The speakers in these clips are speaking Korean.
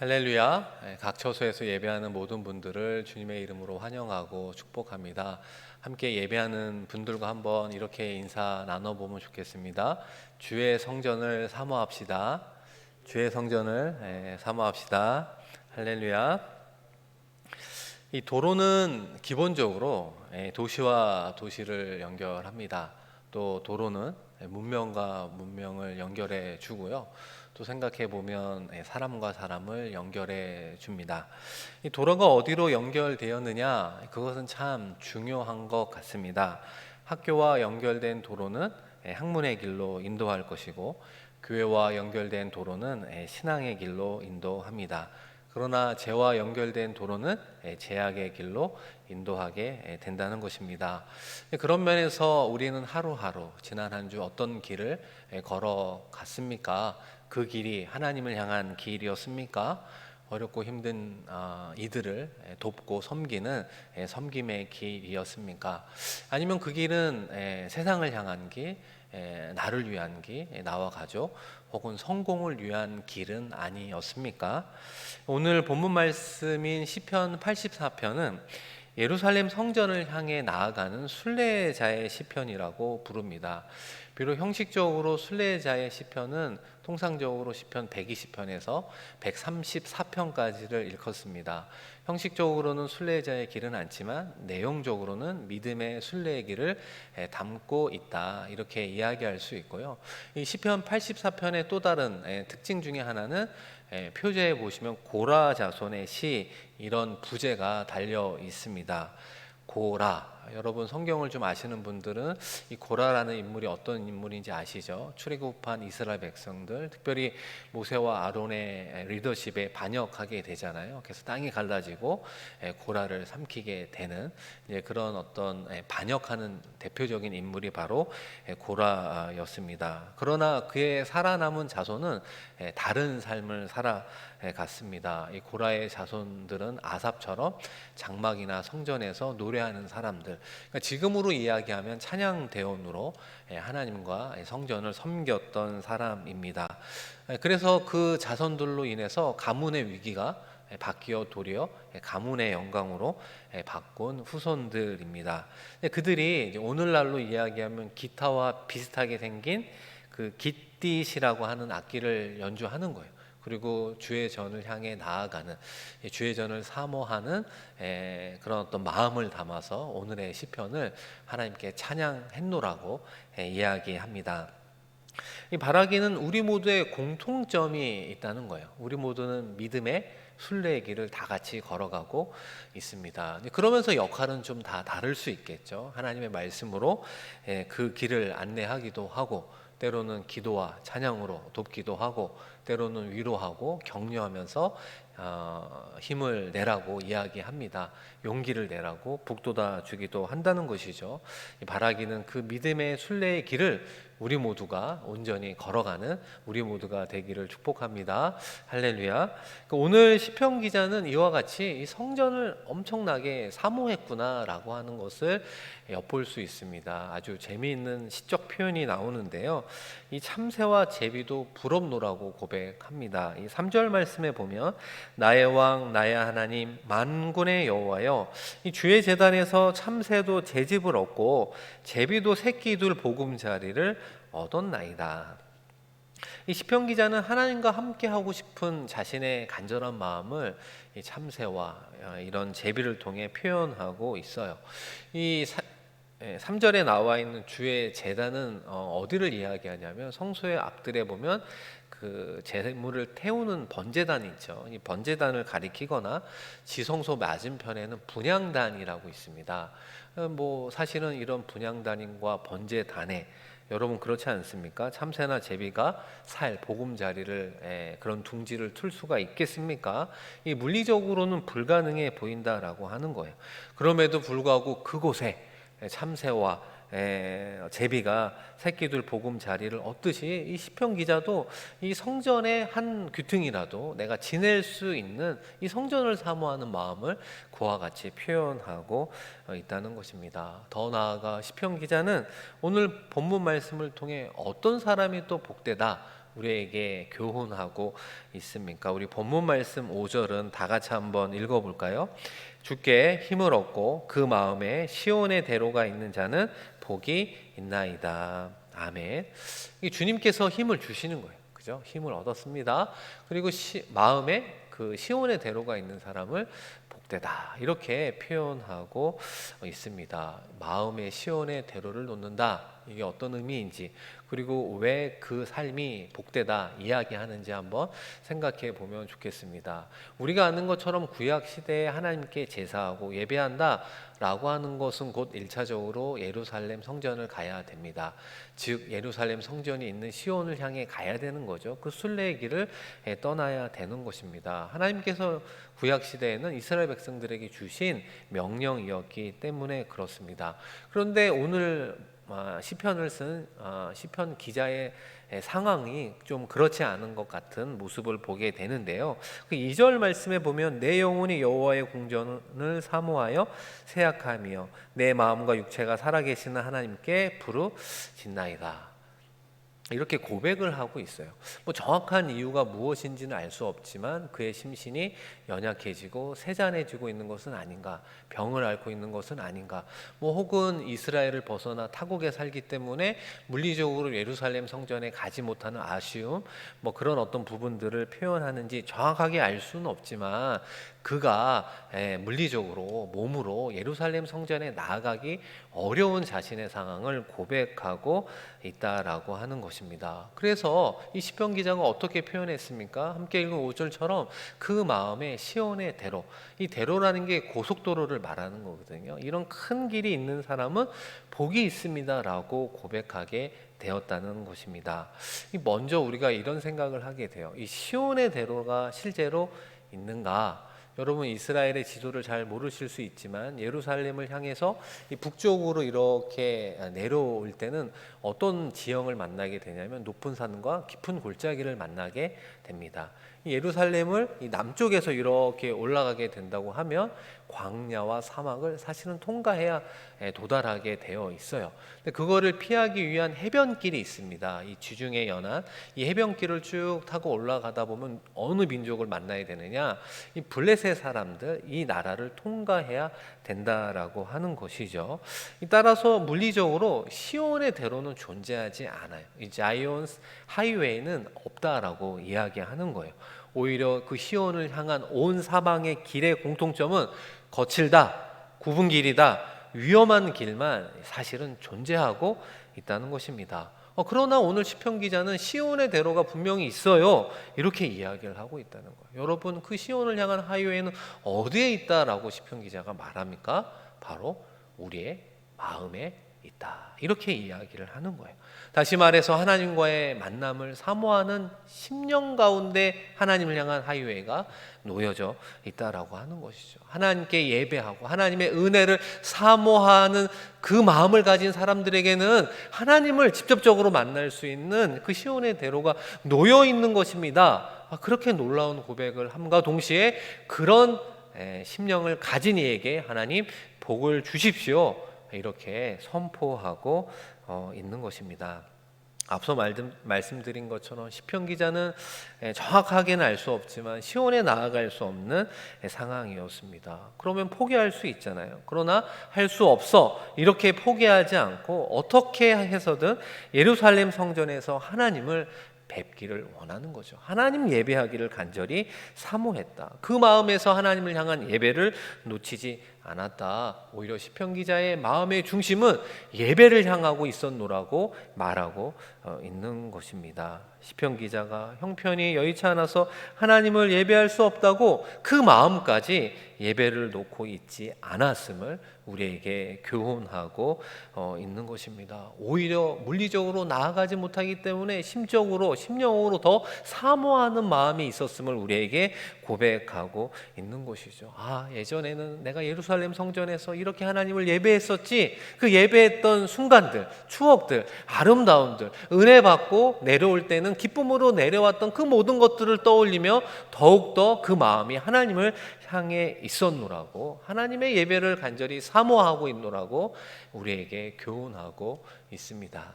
할렐루야. 예, 각 처소에서 예배하는 모든 분들을 주님의 이름으로 환영하고 축복합니다. 함께 예배하는 분들과 한번 이렇게 인사 나눠보면 좋겠습니다. 주의 성전을 사모합시다. 주의 성전을 예, 사모합시다. 할렐루야. 이 도로는 기본적으로 예, 도시와 도시를 연결합니다. 또 도로는 예, 문명과 문명을 연결해 주고요. 또 생각해 보면 예, 사람과 사람을 연결해 줍니다. 이 도로가 어디로 연결되었느냐? 그것은 참 중요한 것 같습니다. 학교와 연결된 도로는 예, 학문의 길로 인도할 것이고 교회와 연결된 도로는 예, 신앙의 길로 인도합니다. 그러나 죄와 연결된 도로는 예, 제약의 길로 인도하게 예, 된다는 것입니다. 그런 면에서 우리는 하루하루 지난 한 주 어떤 길을 예, 걸어갔습니까? 그 길이 하나님을 향한 길이었습니까? 어렵고 힘든 아, 이들을 예, 돕고 섬기는 예, 섬김의 길이었습니까? 아니면 그 길은 예, 세상을 향한 길, 예, 나를 위한 길, 예, 나와 가족 혹은 성공을 위한 길은 아니었습니까? 오늘 본문 말씀인 시편 84편은 예루살렘 성전을 향해 나아가는 순례자의 시편이라고 부릅니다. 비록 형식적으로 순례자의 시편은 통상적으로 시편 120편에서 134편까지를 일컫습니다. 형식적으로는 순례자의 길은 않지만 내용적으로는 믿음의 순례의 길을 담고 있다 이렇게 이야기할 수 있고요. 이 시편 84편의 또 다른 특징 중에 하나는 표제에 보시면 고라 자손의 시 이런 부제가 달려 있습니다. 고라 여러분 성경을 좀 아시는 분들은 이 고라라는 인물이 어떤 인물인지 아시죠? 출애굽한 이스라엘 백성들, 특별히 모세와 아론의 리더십에 반역하게 되잖아요. 그래서 땅이 갈라지고 고라를 삼키게 되는 그런 어떤 반역하는 대표적인 인물이 바로 고라였습니다. 그러나 그의 살아남은 자손은 다른 삶을 살아갔습니다. 이 고라의 자손들은 아삽처럼 장막이나 성전에서 노래하는 사람들, 그러니까 지금으로 이야기하면 찬양 대원으로 하나님과 성전을 섬겼던 사람입니다. 그래서 그 자손들로 인해서 가문의 위기가 바뀌어 도리어 가문의 영광으로 바꾼 후손들입니다. 그들이 오늘날로 이야기하면 기타와 비슷하게 생긴 그 깃딧이라고 하는 악기를 연주하는 거예요. 그리고 주의 전을 향해 나아가는 주의 전을 사모하는 그런 어떤 마음을 담아서 오늘의 시편을 하나님께 찬양했노라고 이야기합니다. 이 바라기는 우리 모두의 공통점이 있다는 거예요. 우리 모두는 믿음의 순례의 길을 다 같이 걸어가고 있습니다. 그러면서 역할은 좀 다 다를 수 있겠죠. 하나님의 말씀으로 그 길을 안내하기도 하고 때로는 기도와 찬양으로 돕기도 하고 때로는 위로하고 격려하면서 어, 힘을 내라고 이야기합니다. 용기를 내라고 북돋아 주기도 한다는 것이죠. 바라기는 그 믿음의 순례의 길을 우리 모두가 온전히 걸어가는 우리 모두가 되기를 축복합니다. 할렐루야. 그 오늘 시편 기자는 이와 같이 성전을 엄청나게 사모했구나라고 하는 것을 엿볼 수 있습니다. 아주 재미있는 시적 표현이 나오는데요. 이 참새와 제비도 부럽노라고 고백합니다. 이 3절 말씀에 보면 나의 왕 나의 하나님 만군의 여호와여 이 주의 재단에서 참새도 제집을 얻고 제비도 새끼 둘 보금자리를 얻었나이다. 이 시편 기자는 하나님과 함께 하고 싶은 자신의 간절한 마음을 이 참새와 어, 이런 제비를 통해 표현하고 있어요. 이 3절에 나와 있는 주의 재단은 어, 어디를 이야기하냐면 성소의 앞들에 보면 그 재물을 태우는 번제단이 있죠. 이 번제단을 가리키거나 지성소 맞은편에는 분향단이라고 있습니다. 어, 뭐 사실은 이런 분향단과 번제단에 여러분 그렇지 않습니까? 참새나 제비가 살 보금자리를 에, 그런 둥지를 틀 수가 있겠습니까? 이 물리적으로는 불가능해 보인다라고 하는 거예요. 그럼에도 불구하고 그곳에 참새와 제비가 새끼들 복음 자리를 얻듯이 이 시편 기자도 이 성전의 한 귀퉁이라도 내가 지낼 수 있는 이 성전을 사모하는 마음을 그와 같이 표현하고 어, 있다는 것입니다. 더 나아가 시편 기자는 오늘 본문 말씀을 통해 어떤 사람이 또 복되다 우리에게 교훈하고 있습니까? 우리 본문 말씀 5절은 다 같이 한번 읽어 볼까요? 주께 힘을 얻고 그 마음에 시온의 대로가 있는 자는 복이 있나이다. 아멘. 이 주님께서 힘을 주시는 거예요. 그죠? 힘을 얻었습니다. 그리고 시, 마음에 그 시온의 대로가 있는 사람을 복되다 이렇게 표현하고 있습니다. 마음의 시온의 대로를 놓는다 이게 어떤 의미인지 그리고 왜 그 삶이 복되다 이야기하는지 한번 생각해 보면 좋겠습니다. 우리가 아는 것처럼 구약 시대에 하나님께 제사하고 예배한다 라고 하는 것은 곧 일차적으로 예루살렘 성전을 가야 됩니다. 즉 예루살렘 성전이 있는 시온을 향해 가야 되는 거죠. 그 순례의 길을 떠나야 되는 것입니다. 하나님께서 구약 시대에는 이스라엘 백성들에게 주신 명령이었기 때문에 그렇습니다. 그런데 오늘 아, 시편을 쓴 아, 시편 기자의 상황이 좀 그렇지 않은 것 같은 모습을 보게 되는데요. 그 2절 말씀에 보면 내 영혼이 여호와의 궁전을 사모하여 세약하며 내 마음과 육체가 살아계시는 하나님께 부르짖나이다. 이렇게 고백을 하고 있어요. 뭐 정확한 이유가 무엇인지는 알 수 없지만 그의 심신이 연약해지고 세잔해지고 있는 것은 아닌가, 병을 앓고 있는 것은 아닌가, 뭐 혹은 이스라엘을 벗어나 타국에 살기 때문에 물리적으로 예루살렘 성전에 가지 못하는 아쉬움, 뭐 그런 어떤 부분들을 표현하는지 정확하게 알 수는 없지만 그가 물리적으로 몸으로 예루살렘 성전에 나아가기 어려운 자신의 상황을 고백하고 있다라고 하는 것입니다. 그래서 이 시편 기자가 어떻게 표현했습니까? 함께 읽은 5절처럼 그 마음에 시온의 대로 이 대로라는 게 고속도로를 말하는 거거든요. 이런 큰 길이 있는 사람은 복이 있습니다라고 고백하게 되었다는 것입니다. 먼저 우리가 이런 생각을 하게 돼요. 이 시온의 대로가 실제로 있는가? 여러분 이스라엘의 지도를 잘 모르실 수 있지만 예루살렘을 향해서 북쪽으로 이렇게 내려올 때는 어떤 지형을 만나게 되냐면 높은 산과 깊은 골짜기를 만나게 됩니다. 예루살렘을 남쪽에서 이렇게 올라가게 된다고 하면 광야와 사막을 사실은 통과해야 도달하게 되어 있어요. 근데 그거를 피하기 위한 해변길이 있습니다. 이 지중해 연안 이 해변길을 쭉 타고 올라가다 보면 어느 민족을 만나야 되느냐? 이 블레셋 사람들 이 나라를 통과해야 된다라고 하는 것이죠. 따라서 물리적으로 시온의 대로는 존재하지 않아요. 이 자이온 하이웨이는 없다라고 이야기하는 거예요. 오히려 그 시온을 향한 온 사방의 길의 공통점은 거칠다, 굽은 길이다, 위험한 길만 사실은 존재하고 있다는 것입니다. 어, 그러나 오늘 시편 기자는 시온의 대로가 분명히 있어요. 이렇게 이야기를 하고 있다는 거예요. 여러분 그 시온을 향한 하이웨이는 어디에 있다라고 시편 기자가 말합니까? 바로 우리의 마음에 있다. 이렇게 이야기를 하는 거예요. 다시 말해서 하나님과의 만남을 사모하는 심령 가운데 하나님을 향한 하이웨이가 놓여져 있다라고 하는 것이죠. 하나님께 예배하고 하나님의 은혜를 사모하는 그 마음을 가진 사람들에게는 하나님을 직접적으로 만날 수 있는 그 시온의 대로가 놓여 있는 것입니다. 아, 그렇게 놀라운 고백을 함과 동시에 그런 심령을 가진 이에게 하나님 복을 주십시오. 이렇게 선포하고 어, 있는 것입니다. 앞서 말씀드린 것처럼 시편 기자는 정확하게는 알 수 없지만 시온에 나아갈 수 없는 상황이었습니다. 그러면 포기할 수 있잖아요. 그러나 할 수 없어 이렇게 포기하지 않고 어떻게 해서든 예루살렘 성전에서 하나님을 뵙기를 원하는 거죠. 하나님 예배하기를 간절히 사모했다. 그 마음에서 하나님을 향한 예배를 놓치지 않았다. 오히려 시편 기자의 마음의 중심은 예배를 향하고 있었노라고 말하고 어, 있는 것입니다. 시편 기자가 형편이 여의치 않아서 하나님을 예배할 수 없다고 그 마음까지 예배를 놓고 있지 않았음을 우리에게 교훈하고 어, 있는 것입니다. 오히려 물리적으로 나아가지 못하기 때문에 심적으로 심령으로 더 사모하는 마음이 있었음을 우리에게 고백하고 있는 것이죠. 아 예전에는 내가 예루살렘 성전에서 이렇게 하나님을 예배했었지. 그 예배했던 순간들, 추억들, 아름다움들, 은혜 받고 내려올 때는 기쁨으로 내려왔던 그 모든 것들을 떠올리며 더욱 더 그 마음이 하나님을 향해 있었노라고 하나님의 예배를 간절히 사모하고 있노라고 우리에게 교훈하고 있습니다.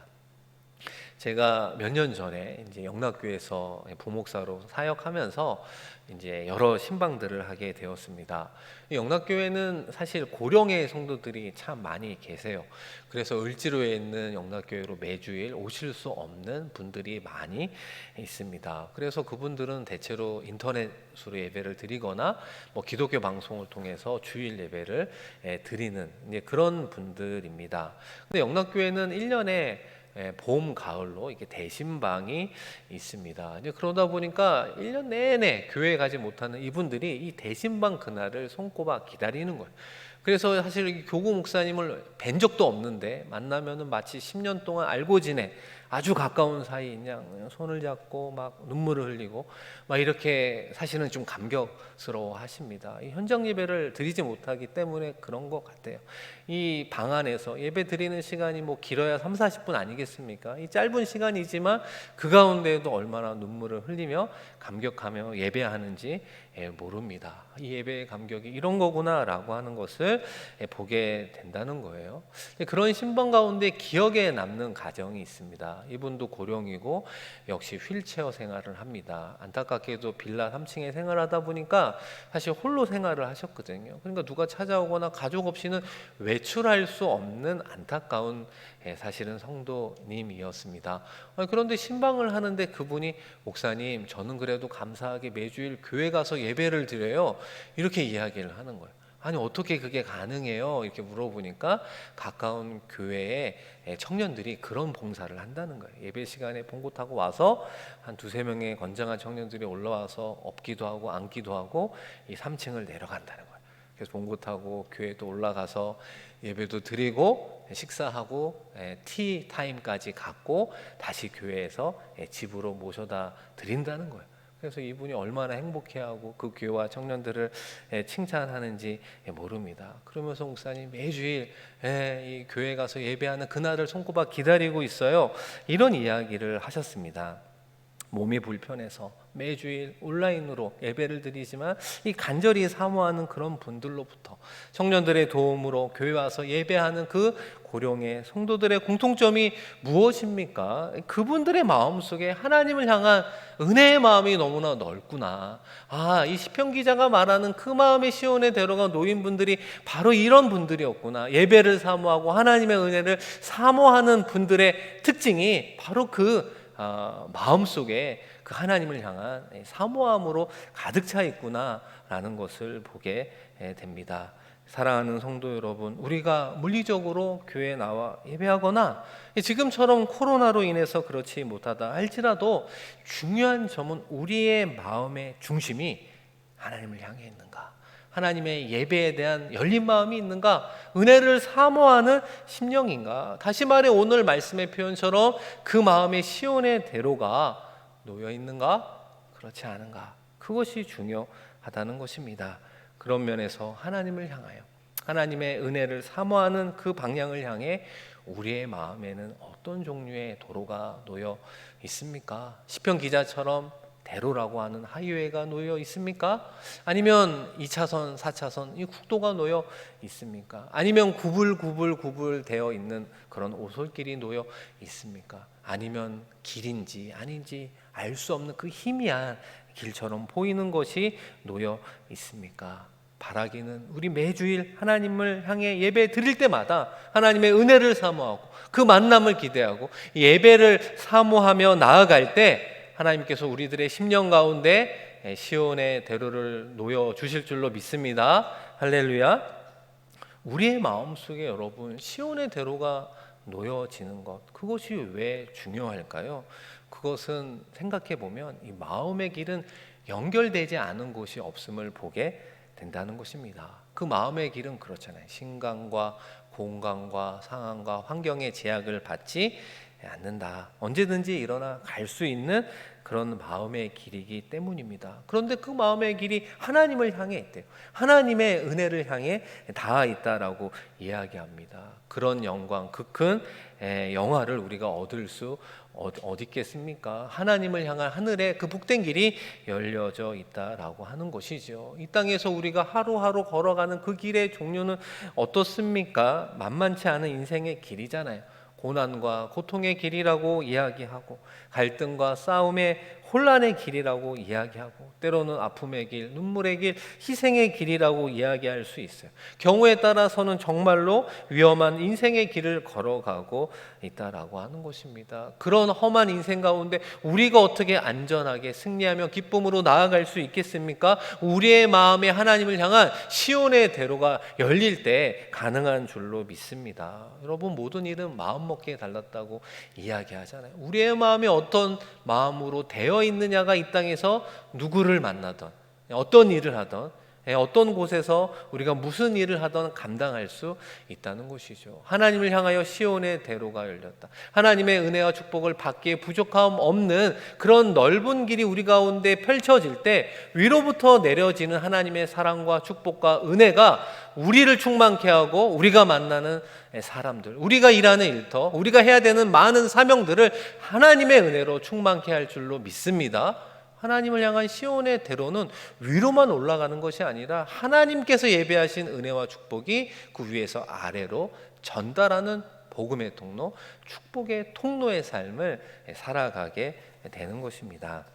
제가 몇 년 전에 이제 영락교에서 부목사로 사역하면서 이제 여러 신방들을 하게 되었습니다. 이 영락교회는 사실 고령의 성도들이 참 많이 계세요. 그래서 을지로에 있는 영락교회로 매주일 오실 수 없는 분들이 많이 있습니다. 그래서 그분들은 대체로 인터넷으로 예배를 드리거나 뭐 기독교 방송을 통해서 주일 예배를 예, 드리는 그런 분들입니다. 근데 영락교회는 1년에 예, 봄, 가을로 이렇게 대신방이 있습니다. 이제 그러다 보니까 1년 내내 교회에 가지 못하는 이분들이 이 대신방 그날을 손꼽아 기다리는 거예요. 그래서 사실 이 교구 목사님을 뵌 적도 없는데 만나면은 마치 10년 동안 알고 지내 아주 가까운 사이인 양 손을 잡고 막 눈물을 흘리고 막 이렇게 사실은 좀 감격스러워 하십니다. 이 현장 예배를 드리지 못하기 때문에 그런 것 같아요. 이 방 안에서 예배 드리는 시간이 뭐 길어야 3, 40분 아니겠습니까? 이 짧은 시간이지만 그 가운데에도 얼마나 눈물을 흘리며 감격하며 예배하는지 예, 모릅니다. 이 예배의 감격이 이런 거구나라고 하는 것을 예, 보게 된다는 거예요. 그런 신방 가운데 기억에 남는 가정이 있습니다. 이분도 고령이고 역시 휠체어 생활을 합니다. 안타깝게도 빌라 3층에 생활하다 보니까 사실 홀로 생활을 하셨거든요. 그러니까 누가 찾아오거나 가족 없이는 외출할 수 없는 안타까운 예, 사실은 성도님이었습니다. 아, 그런데 신방을 하는데 그분이 목사님 저는 그래도 감사하게 매주일 교회 가서 예배를 드려요. 이렇게 이야기를 하는 거예요. 아니 어떻게 그게 가능해요? 이렇게 물어보니까 가까운 교회에 청년들이 그런 봉사를 한다는 거예요. 예배 시간에 봉고 타고 와서 한 두세 명의 건장한 청년들이 올라와서 업기도 하고 앉기도 하고 이 3층을 내려간다는 거예요. 그래서 봉고 타고 교회도 올라가서 예배도 드리고 식사하고 예, 티 타임까지 갖고 다시 교회에서 예, 집으로 모셔다 드린다는 거예요. 그래서 이분이 얼마나 행복해하고 그 교회와 청년들을 예, 칭찬하는지 모릅니다. 그러면서 목사님 매주일 이 교회 가서 예배하는 그날을 손꼽아 기다리고 있어요. 이런 이야기를 하셨습니다. 몸이 불편해서 매주일 온라인으로 예배를 드리지만 이 간절히 사모하는 그런 분들로부터 청년들의 도움으로 교회 와서 예배하는 그 고령의 성도들의 공통점이 무엇입니까? 그분들의 마음 속에 하나님을 향한 은혜의 마음이 너무나 넓구나. 아, 이 시편 기자가 말하는 그 마음의 시온에 데려간 노인분들이 바로 이런 분들이었구나. 예배를 사모하고 하나님의 은혜를 사모하는 분들의 특징이 바로 그 어, 마음 속에 그 하나님을 향한 사모함으로 가득 차 있구나라는 것을 보게 됩니다. 사랑하는 성도 여러분, 우리가 물리적으로 교회에 나와 예배하거나 지금처럼 코로나로 인해서 그렇지 못하다 할지라도 중요한 점은 우리의 마음의 중심이 하나님을 향해 있는가? 하나님의 예배에 대한 열린 마음이 있는가? 은혜를 사모하는 심령인가? 다시 말해 오늘 말씀의 표현처럼 그 마음의 시온의 대로가 놓여 있는가? 그렇지 않은가? 그것이 중요하다는 것입니다. 그런 면에서 하나님을 향하여 하나님의 은혜를 사모하는 그 방향을 향해 우리의 마음에는 어떤 종류의 도로가 놓여 있습니까? 시편 기자처럼 대로라고 하는 하이웨이가 놓여 있습니까? 아니면 2차선, 4차선 이 국도가 놓여 있습니까? 아니면 구불구불 구불 되어 있는 그런 오솔길이 놓여 있습니까? 아니면 길인지 아닌지 알 수 없는 그 희미한 길처럼 보이는 것이 놓여 있습니까? 바라기는 우리 매주일 하나님을 향해 예배 드릴 때마다 하나님의 은혜를 사모하고 그 만남을 기대하고 예배를 사모하며 나아갈 때 하나님께서 우리들의 심령 가운데 시온의 대로를 놓여 주실 줄로 믿습니다. 할렐루야. 우리의 마음속에 여러분 시온의 대로가 놓여지는 것 그것이 왜 중요할까요? 그것은 생각해 보면 이 마음의 길은 연결되지 않은 곳이 없음을 보게 된다는 것입니다. 그 마음의 길은 그렇잖아요. 신강과 공간과 상황과 환경의 제약을 받지 않는다. 언제든지 일어나 갈 수 있는 그런 마음의 길이기 때문입니다. 그런데 그 마음의 길이 하나님을 향해 있대요. 하나님의 은혜를 향해 닿아 있다라고 이야기합니다. 그런 영광, 그 큰 영화를 우리가 얻을 수 어디 있겠습니까? 하나님을 향한 하늘의 그 복된 길이 열려져 있다라고 하는 것이죠. 이 땅에서 우리가 하루하루 걸어가는 그 길의 종류는 어떻습니까? 만만치 않은 인생의 길이잖아요. 고난과 고통의 길이라고 이야기하고 갈등과 싸움의 혼란의 길이라고 이야기하고 때로는 아픔의 길, 눈물의 길, 희생의 길이라고 이야기할 수 있어요. 경우에 따라서는 정말로 위험한 인생의 길을 걸어가고 있다라고 하는 것입니다. 그런 험한 인생 가운데 우리가 어떻게 안전하게 승리하며 기쁨으로 나아갈 수 있겠습니까? 우리의 마음에 하나님을 향한 시온의 대로가 열릴 때 가능한 줄로 믿습니다. 여러분 모든 일은 마음 먹기에 달랐다고 이야기하잖아요. 우리의 마음이 어떤 마음으로 되어 있느냐가 이 땅에서 누구를 만나던 어떤 일을 하던 예, 어떤 곳에서 우리가 무슨 일을 하던 감당할 수 있다는 것이죠. 하나님을 향하여 시온의 대로가 열렸다. 하나님의 은혜와 축복을 받기에 부족함 없는 그런 넓은 길이 우리 가운데 펼쳐질 때 위로부터 내려지는 하나님의 사랑과 축복과 은혜가 우리를 충만케 하고 우리가 만나는 사람들, 우리가 일하는 일터, 우리가 해야 되는 많은 사명들을 하나님의 은혜로 충만케 할 줄로 믿습니다. 하나님을 향한 시온의 대로는 위로만 올라가는 것이 아니라 하나님께서 예배하신 은혜와 축복이 그 위에서 아래로 전달하는 복음의 통로, 축복의 통로의 삶을 살아가게 되는 것입니다.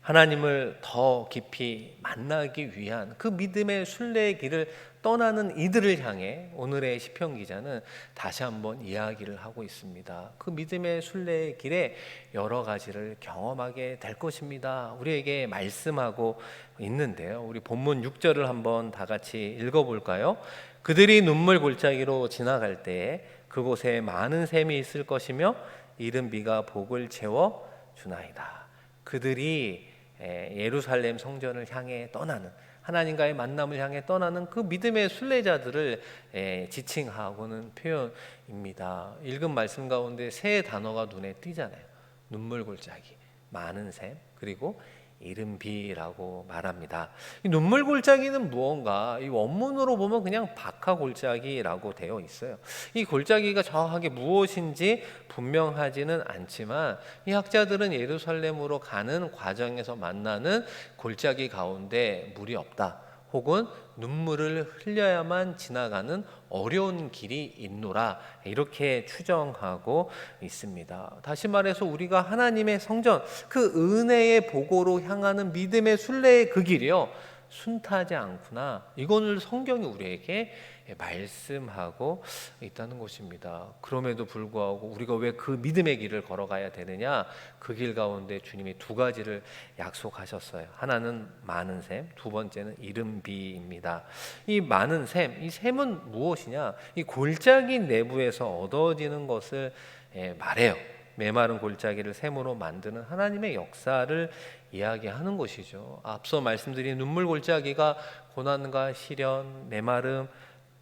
하나님을 더 깊이 만나기 위한 그 믿음의 순례의 길을 떠나는 이들을 향해 오늘의 시편 기자는 다시 한번 이야기를 하고 있습니다. 그 믿음의 순례의 길에 여러 가지를 경험하게 될 것입니다. 우리에게 말씀하고 있는데요. 우리 본문 6절을 한번 다 같이 읽어 볼까요? 그들이 눈물 골짜기로 지나갈 때 그곳에 많은 샘이 있을 것이며 이른 비가 복을 채워 주나이다. 그들이 예루살렘 성전을 향해 떠나는 하나님과의 만남을 향해 떠나는 그 믿음의 순례자들을 지칭하고는 표현입니다. 읽은 말씀 가운데 세 단어가 눈에 띄잖아요. 눈물 골짜기, 많은 샘, 그리고 이른 비라고 말합니다. 이 눈물 골짜기는 무언가 이 원문으로 보면 그냥 박하 골짜기라고 되어 있어요. 이 골짜기가 정확하게 무엇인지 분명하지는 않지만 이 학자들은 예루살렘으로 가는 과정에서 만나는 골짜기 가운데 물이 없다. 혹은 눈물을 흘려야만 지나가는 어려운 길이 있노라 이렇게 추정하고 있습니다. 다시 말해서 우리가 하나님의 성전 그 은혜의 보고로 향하는 믿음의 순례의 그 길이요 순탄하지 않구나. 이거를 성경이 우리에게 말씀하고 있다는 것입니다. 그럼에도 불구하고 우리가 왜 그 믿음의 길을 걸어가야 되느냐? 그 길 가운데 주님이 두 가지를 약속하셨어요. 하나는 많은 샘, 두 번째는 이른 비입니다. 이 많은 샘, 이 샘은 무엇이냐? 이 골짜기 내부에서 얻어지는 것을 말해요. 메마른 골짜기를 샘으로 만드는 하나님의 역사를 이야기하는 것이죠. 앞서 말씀드린 눈물 골짜기가 고난과 시련, 메마름,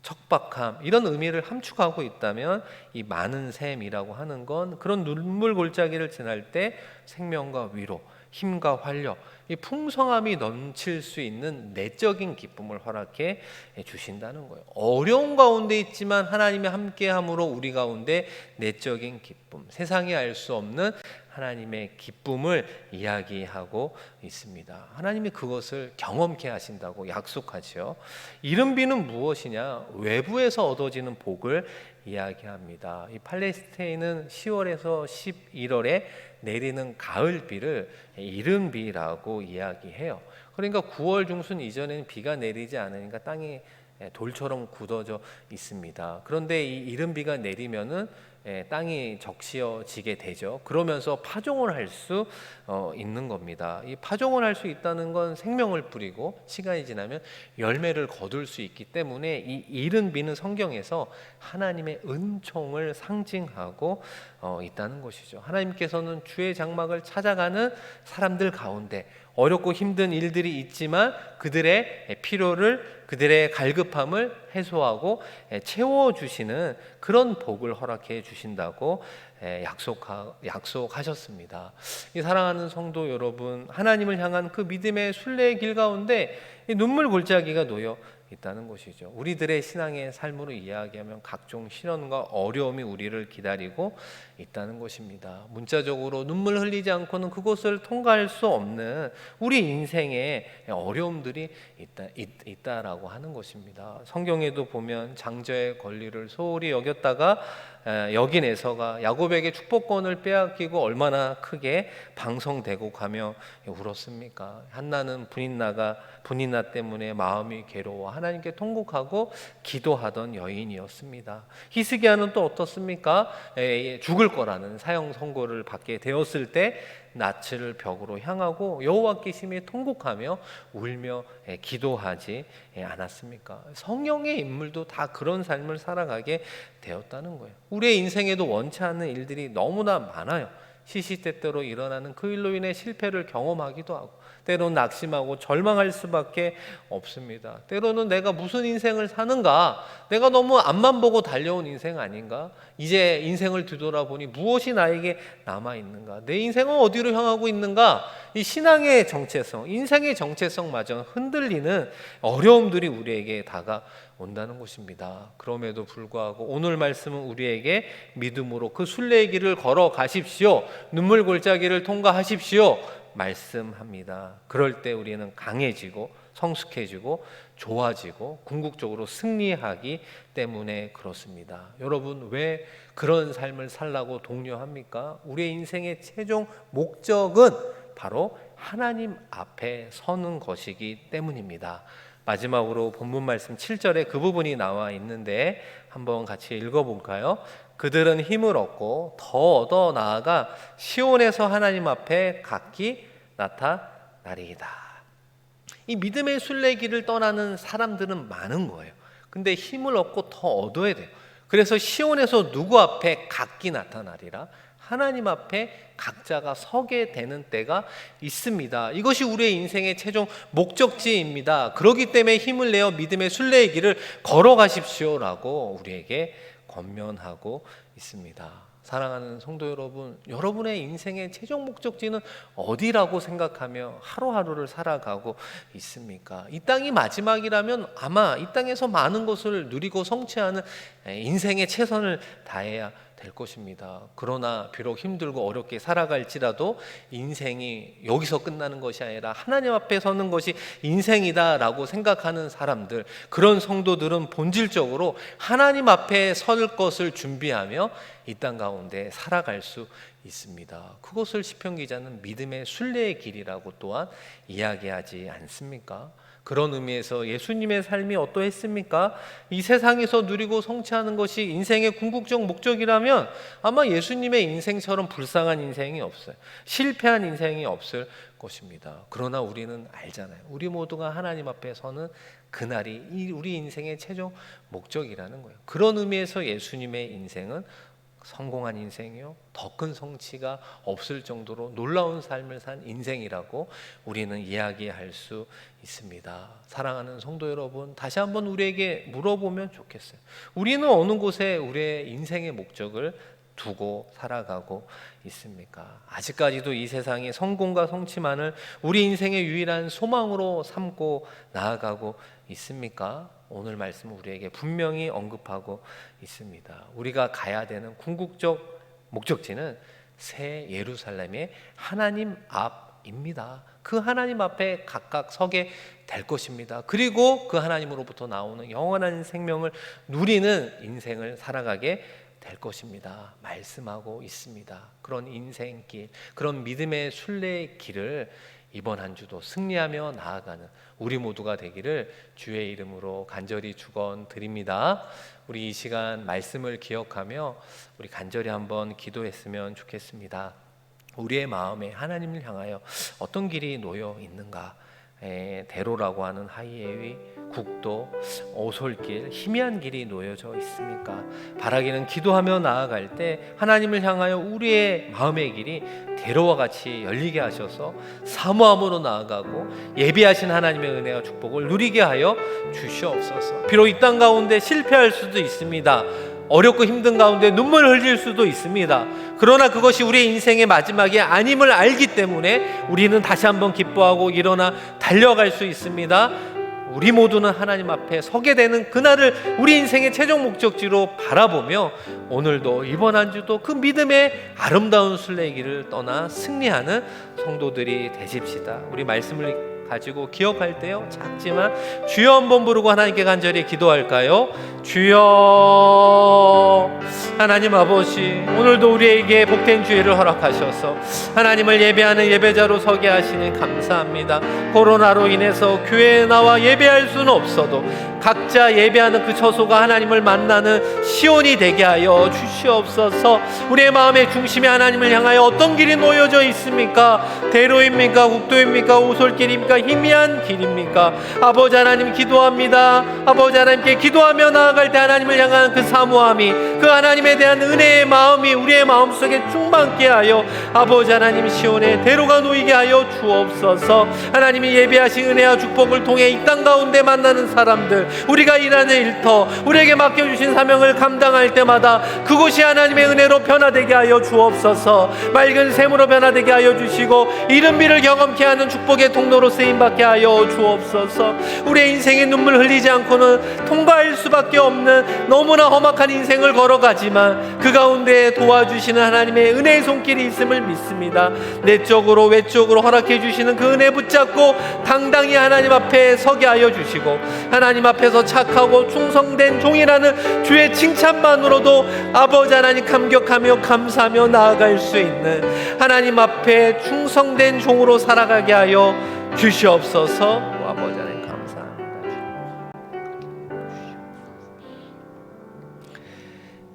척박함 이런 의미를 함축하고 있다면 이 많은 샘이라고 하는 건 그런 눈물 골짜기를 지날 때 생명과 위로, 힘과 활력, 이 풍성함이 넘칠 수 있는 내적인 기쁨을 허락해 주신다는 거예요. 어려운 가운데 있지만 하나님의 함께함으로 우리 가운데 내적인 기쁨, 세상이 알 수 없는 하나님의 기쁨을 이야기하고 있습니다. 하나님이 그것을 경험케 하신다고 약속하죠. 이른 비는 무엇이냐? 외부에서 얻어지는 복을 이야기합니다. 이 팔레스타인은 10월에서 11월에 내리는 가을 비를 이른 비라고 이야기해요. 그러니까 9월 중순 이전에는 비가 내리지 않으니까 땅이 돌처럼 굳어져 있습니다. 그런데 이 이른 비가 내리면은 예, 땅이 적시어지게 되죠. 그러면서 파종을 할수 어, 있는 겁니다. 이 파종을 할 수 있다는 건 생명을 뿌리고 시간이 지나면 열매를 거둘 수 있기 때문에 이 이른 비는 성경에서 하나님의 은총을 상징하고 어, 있다는 것이죠. 하나님께서는 주의 장막을 찾아가는 사람들 가운데 어렵고 힘든 일들이 있지만 그들의 필요를 그들의 갈급함을 해소하고 채워 주시는 그런 복을 허락해 주신다고 약속하, 약속하셨습니다. 이 사랑하는 성도 여러분, 하나님을 향한 그 믿음의 순례의 길 가운데 눈물 골짜기가 놓여 있다는 것이죠. 우리들의 신앙의 삶으로 이야기하면 각종 시련과 어려움이 우리를 기다리고 있다는 것입니다. 문자적으로 눈물 흘리지 않고는 그곳을 통과할 수 없는 우리 인생에 어려움들이 있다, 있, 있다라고 하는 것입니다. 성경에도 보면 장자의 권리를 소홀히 여겼다가 에, 여긴 에서가 야곱에게 축복권을 빼앗기고 얼마나 크게 방성되고 가며 울었습니까? 한나는 분인나가 분인나 때문에 마음이 괴로워 하나님께 통곡하고 기도하던 여인이었습니다. 히스기야는 또 어떻습니까? 에, 죽을 거라는 사형 선고를 받게 되었을 때 낯을 벽으로 향하고 여호와께 심히 통곡하며 울며 에, 기도하지 에, 않았습니까? 성령의 인물도 다 그런 삶을 살아가게 되었다는 거예요. 우리의 인생에도 원치 않는 일들이 너무나 많아요. 시시때때로 일어나는 그 일로 인해 실패를 경험하기도 하고 때로는 낙심하고 절망할 수밖에 없습니다. 때로는 내가 무슨 인생을 사는가? 내가 너무 앞만 보고 달려온 인생 아닌가? 이제 인생을 뒤돌아보니 무엇이 나에게 남아 있는가? 내 인생은 어디로 향하고 있는가? 이 신앙의 정체성, 인생의 정체성마저 흔들리는 어려움들이 우리에게 다가온다는 것입니다. 그럼에도 불구하고 오늘 말씀은 우리에게 믿음으로 그 순례의 길을 걸어 가십시오. 눈물 골짜기를 통과하십시오. 말씀합니다. 그럴 때 우리는 강해지고 성숙해지고 좋아지고 궁극적으로 승리하기 때문에 그렇습니다. 여러분 왜 그런 삶을 살라고 독려합니까? 우리의 인생의 최종 목적은 바로 하나님 앞에 서는 것이기 때문입니다. 마지막으로 본문 말씀 7절에 그 부분이 나와 있는데 한번 같이 읽어 볼까요? 그들은 힘을 얻고 더 얻어 나아가 시온에서 하나님 앞에 각기 나타나리이다. 이 믿음의 순례길을 떠나는 사람들은 많은 거예요. 근데 힘을 얻고 더 얻어야 돼요. 그래서 시온에서 누구 앞에 각기 나타나리라? 하나님 앞에 각자가 서게 되는 때가 있습니다. 이것이 우리의 인생의 최종 목적지입니다. 그렇기 때문에 힘을 내어 믿음의 순례의 길을 걸어가십시오라고 우리에게 권면하고 있습니다. 사랑하는 성도 여러분, 여러분의 인생의 최종 목적지는 어디라고 생각하며 하루하루를 살아가고 있습니까? 이 땅이 마지막이라면 아마 이 땅에서 많은 것을 누리고 성취하는 인생의 최선을 다해야 될 것입니다. 그러나 비록 힘들고 어렵게 살아갈지라도 인생이 여기서 끝나는 것이 아니라 하나님 앞에 서는 것이 인생이다라고 생각하는 사람들, 그런 성도들은 본질적으로 하나님 앞에 설 것을 준비하며 이 땅 가운데 살아갈 수 있습니다. 그것을 시편 기자는 믿음의 순례의 길이라고 또한 이야기하지 않습니까? 그런 의미에서 예수님의 삶이 어떠했습니까? 이 세상에서 누리고 성취하는 것이 인생의 궁극적 목적이라면 아마 예수님의 인생처럼 불쌍한 인생이 없어요. 실패한 인생이 없을 것입니다. 그러나 우리는 알잖아요. 우리 모두가 하나님 앞에 서는 그날이 우리 인생의 최종 목적이라는 거예요. 그런 의미에서 예수님의 인생은 성공한 인생이요. 더 큰 성취가 없을 정도로 놀라운 삶을 산 인생이라고 우리는 이야기할 수 있습니다. 사랑하는 성도 여러분, 다시 한번 우리에게 물어보면 좋겠어요. 우리는 어느 곳에 우리의 인생의 목적을 두고 살아가고 있습니까? 아직까지도 이 세상의 성공과 성취만을 우리 인생의 유일한 소망으로 삼고 나아가고 있습니까? 오늘 말씀 우리에게 분명히 언급하고 있습니다. 우리가 가야 되는 궁극적 목적지는 새 예루살렘의 하나님 앞입니다. 그 하나님 앞에 각각 서게 될 것입니다. 그리고 그 하나님으로부터 나오는 영원한 생명을 누리는 인생을 살아가게 될 것입니다. 말씀하고 있습니다. 그런 인생길, 그런 믿음의 순례의 길을 이번 한 주도 승리하며 나아가는 우리 모두가 되기를 주의 이름으로 간절히 축원 드립니다. 우리 이 시간 말씀을 기억하며 우리 간절히 한번 기도했으면 좋겠습니다. 우리의 마음에 하나님을 향하여 어떤 길이 놓여 있는가? 에, 대로라고 하는 하이웨이, 국도, 오솔길, 희미한 길이 놓여져 있습니까? 바라기는 기도하며 나아갈 때 하나님을 향하여 우리의 마음의 길이 대로와 같이 열리게 하셔서 사모함으로 나아가고 예비하신 하나님의 은혜와 축복을 누리게 하여 주시옵소서. 비록 이 땅 가운데 실패할 수도 있습니다. 어렵고 힘든 가운데 눈물을 흘릴 수도 있습니다. 그러나 그것이 우리의 인생의 마지막이 아님을 알기 때문에 우리는 다시 한번 기뻐하고 일어나 달려갈 수 있습니다. 우리 모두는 하나님 앞에 서게 되는 그날을 우리 인생의 최종 목적지로 바라보며 오늘도 이번 한 주도 그 믿음의 아름다운 순례길을 떠나 승리하는 성도들이 되십시다. 우리 말씀을 가지고 기억할 때요 작지만 주여 한번 부르고 하나님께 간절히 기도할까요? 주여 하나님 아버지 오늘도 우리에게 복된 주의를 허락하셔서 하나님을 예배하는 예배자로 서게 하시니 감사합니다. 코로나로 인해서 교회에 나와 예배할 수는 없어도 각자 예배하는 그 처소가 하나님을 만나는 시온이 되게 하여 주시옵소서. 우리의 마음의 중심에 하나님을 향하여 어떤 길이 놓여져 있습니까? 대로입니까? 국도입니까? 오솔길입니까? 희미한 길입니까? 아버지 하나님 기도합니다. 아버지 하나님께 기도하며 나아갈 때 하나님을 향한 그 사모함이 그 하나님에 대한 은혜의 마음이 우리의 마음속에 충만케 하여 아버지 하나님 시온의 대로가 놓이게 하여 주옵소서. 하나님이 예배하신 은혜와 축복을 통해 이 땅 가운데 만나는 사람들 우리가 일하는 일터 우리에게 맡겨주신 사명을 감당할 때마다 그곳이 하나님의 은혜로 변화되게 하여 주옵소서 맑은 샘으로 변화되게 하여 주시고 이른비를 경험케 하는 축복의 통로로 쓰 임받게 하여 주옵소서. 우리의 인생의 눈물 흘리지 않고는 통과할 수밖에 없는 너무나 험악한 인생을 걸어가지만 그 가운데 도와주시는 하나님의 은혜의 손길이 있음을 믿습니다. 내적으로 외적으로 허락해 주시는 그 은혜 붙잡고 당당히 하나님 앞에 서게 하여 주시고 하나님 앞에서 착하고 충성된 종이라는 주의 칭찬만으로도 아버지 하나님 감격하며 감사하며 나아갈 수 있는 하나님 앞에 충성된 종으로 살아가게 하여 주시옵소서. 아버지 하나님 감사합니다.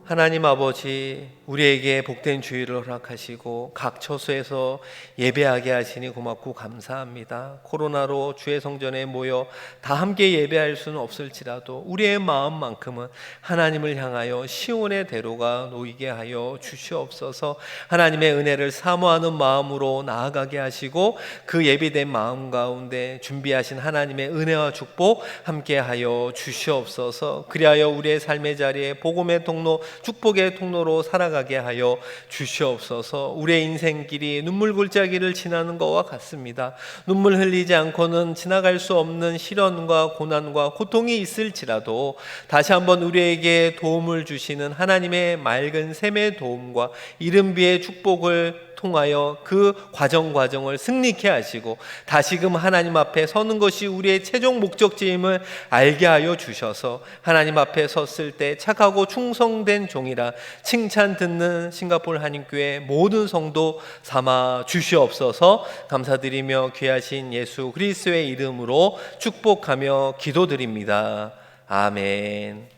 하나님 아버지 우리에게 복된 주의를 허락하시고 각 처소에서 예배하게 하시니 고맙고 감사합니다. 코로나로 주의 성전에 모여 다 함께 예배할 수는 없을지라도 우리의 마음만큼은 하나님을 향하여 시온의 대로가 놓이게 하여 주시옵소서. 하나님의 은혜를 사모하는 마음으로 나아가게 하시고 그 예비된 마음 가운데 준비하신 하나님의 은혜와 축복 함께 하여 주시옵소서. 그리하여 우리의 삶의 자리에 복음의 통로, 축복의 통로로 살아가 가게 하여 주시옵소서. 우리의 인생길이 눈물 골짜기를 지나는 것과 같습니다. 눈물 흘리지 않고는 지나갈 수 없는 시련과 고난과 고통이 있을지라도 다시 한번 우리에게 도움을 주시는 하나님의 맑은 샘의 도움과 이른비의 축복을 통하여 그 과정 과정을 승리케 하시고 다시금 하나님 앞에 서는 것이 우리의 최종 목적지임을 알게 하여 주셔서 하나님 앞에 섰을 때 착하고 충성된 종이라 칭찬 듣는 싱가포르 한인교회 모든 성도 삼아 주시옵소서 감사드리며 귀하신 예수 그리스도의 이름으로 축복하며 기도드립니다. 아멘.